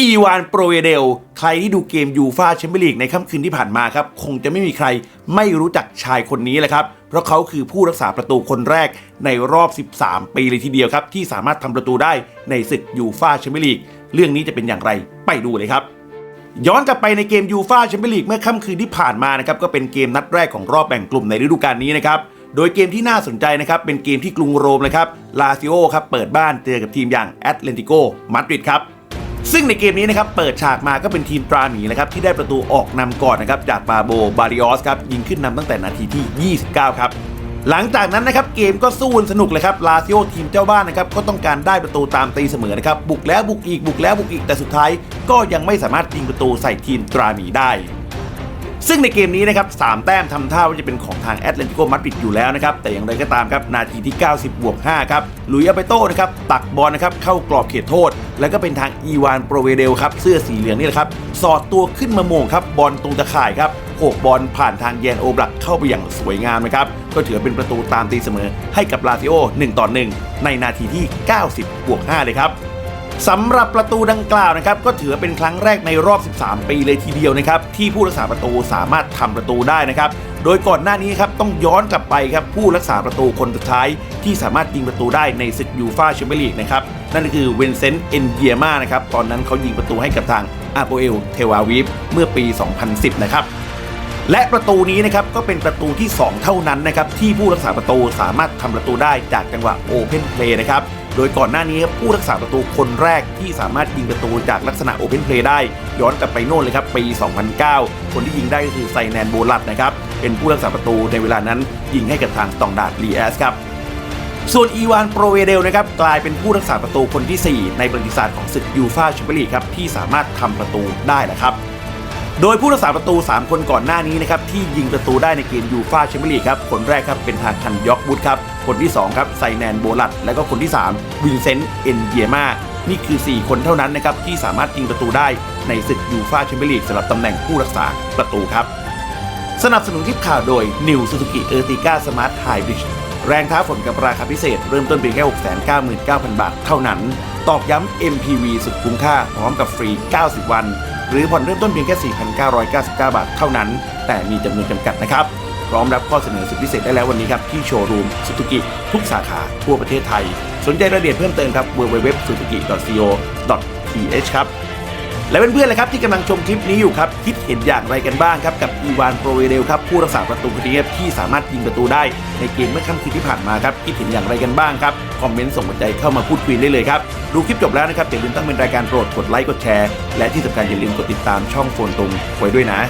อีวานโปรเวเดล ใครที่ดูเกมยูฟาแชมเปี้ยนลีกในค่ำคืนที่ผ่านมาครับ คงจะไม่มีใครไม่รู้จักชายคนนี้แหละครับ เพราะเขาคือผู้รักษาประตูคนแรกในรอบ 13 ปีเลยทีเดียวครับ ที่สามารถทำประตูได้ในศึกยูฟาแชมเปี้ยนลีก เรื่องนี้จะเป็นอย่างไรไปดูเลยครับย้อนกลับไปในเกมยูฟาแชมเปี้ยนลีกเมื่อค่ำคืนที่ผ่านมานะครับก็เป็นเกมนัดแรกของรอบแบ่งกลุ่มในฤดูกาลนี้นะครับโดยเกมที่น่าสนใจนะครับเป็นเกมที่กรุงโรมนะครับลาซิโอครับเปิดบ้านเจอกับทีมอย่างแอตเลติโกมาดริดครับ ซึ่งในเกมนี้นะครับเปิดฉากมาก็เป็นทีมตราหมีนะครับที่ได้ประตูออกนำก่อนนะครับจากปาโบบาริออสครับยิงขึ้นนำตั้งแต่นาทีที่ 29 ครับหลังจากนั้นนะครับเกมก็สู้สนุกเลยครับลาซิโอทีมเจ้าบ้านนะครับก็ต้องการได้ประตูตามตีเสมอนะครับบุกแล้วบุกอีกบุกแล้วบุกอีกแต่สุดท้าย ก็ยังไม่สามารถยิงประตูใส่ทีมตราหมีได้ ซึ่งในเกมนี้นะครับสามแต้มทำท่าว่าจะเป็นของทางแอตเลติโกมาดริดอยู่แล้วนะครับ แต่อย่างไรก็ตามครับ นาทีที่ 90บวก5ครับลุยอาเปโต้นะครับ ตักบอลนะครับ เข้ากรอบเขตโทษ แล้วก็เป็นทางอีวานโปรเวเดลครับ เสื้อสีเหลืองนี่แหละครับ สอดตัวขึ้นมาโมงครับ บอลตรงตะข่ายครับโขกบอลผ่านทางแยนโอบลักเข้าไปอย่างสวยงามนะครับ ก็ถือเป็นประตูตามตีเสมอให้กับลาซิโอ1ต่อ1ในนาทีที่ 90บวก5เลยครับ สำหรับประตูดังกล่าวนะครับก็ถือเป็นครั้งแรกในรอบ 13 ปีเลยทีเดียวนะครับที่ผู้รักษาประตูสามารถทำประตูได้นะครับโดยก่อนหน้านี้ครับต้องย้อนกลับไปครับผู้รักษาประตูคนสุดท้าย ที่สามารถยิงประตูได้ในศึกยูฟาแชมเปี้ยนลีกนะครับนั่นก็คือเวนเซนต์เอนเกียมานะครับตอนนั้นเขายิงประตูให้กับทางอาโปเอลเทวาวิฟเมื่อปี 2010 นะครับ และประตูนี้นะครับก็เป็นประตูที่ 2 เท่านั้นนะครับที่ผู้รักษาประตูสามารถทำประตูได้จากจังหวะโอเพนเพลย์นะครับโดยก่อนหน้านี้ผู้รักษาประตูคนแรกที่สามารถยิงประตูจากลักษณะโอเพนเพลย์ได้ ย้อนกลับไปโน่นเลยครับปี 2009 คนที่ยิงได้ก็คือไซแนนโบลัดนะครับเป็นผู้รักษาประตูในเวลานั้นยิงให้กับทางสตองดาดลีแอสครับส่วนอีวานโปรเวเดลนะครับกลายเป็นผู้รักษาประตูคนที่ 4 ในประวัติศาสตร์ของศึกยูฟาแชมเปี้ยนลีกครับที่สามารถทำประตูได้แหละครับ โดยผู้รักษาประตู 3 คนก่อนหน้านี้นะครับที่ยิงประตูได้ในเกมยูฟาแชมเปี้ยนลีกครับคนแรกครับเป็นทางคันยอกบุตครับคนที่2ครับไซแนนโบลัดและก็คนที่ 3 วินเซนต์เอ็นเยมานี่คือ 4 คนเท่านั้นนะครับที่สามารถยิงประตูได้ในศึกยูฟาแชมเปี้ยนลีกสำหรับตำแหน่งผู้รักษาประตูครับ สนับสนุนคลิปข่าวโดย New Suzuki Ertiga Smart Hybrid แรงท้าฝนกับราคาพิเศษเริ่มต้นเพียงแค่ 699,000 บาทเท่านั้น ตอกย้ำ MPV สุดคุ้มค่าพร้อมกับฟรี 90 วัน หรือผ่อนเริ่มต้นเพียงแค่ 4,999 บาทเท่านั้น แต่มีจำนวนจำกัดนะครับ พร้อมรับข้อเสนอสุดพิเศษได้แล้ววันนี้ครับที่โชว์รูมสุตุกิทุกสาขาทั่วประเทศไทย สนใจรายละเอียดเพิ่มเติมครับ www.suzuki.co.th ครับ และเพื่อนๆเลยครับที่กำลังชมคลิปนี้อยู่ครับคิดเห็นอย่างไรกันบ้างครับกับอีวานโปรเวเดลครับผู้รักษาประตูคนนี้ที่สามารถยิงประตูได้ในเกมเมื่อค่ำคืนที่ผ่านมาครับคิดเห็นอย่างไรกันบ้างครับคอมเมนต์ส่งหัวใจเข้ามาพูดคุยได้เลยครับดูคลิปจบแล้วนะครับอย่าลืมตั้งเป็นรายการโปรดกดไลค์กดแชร์และที่สำคัญอย่าลืมกดติดตามช่องโฟนตรงไว้ด้วยนะ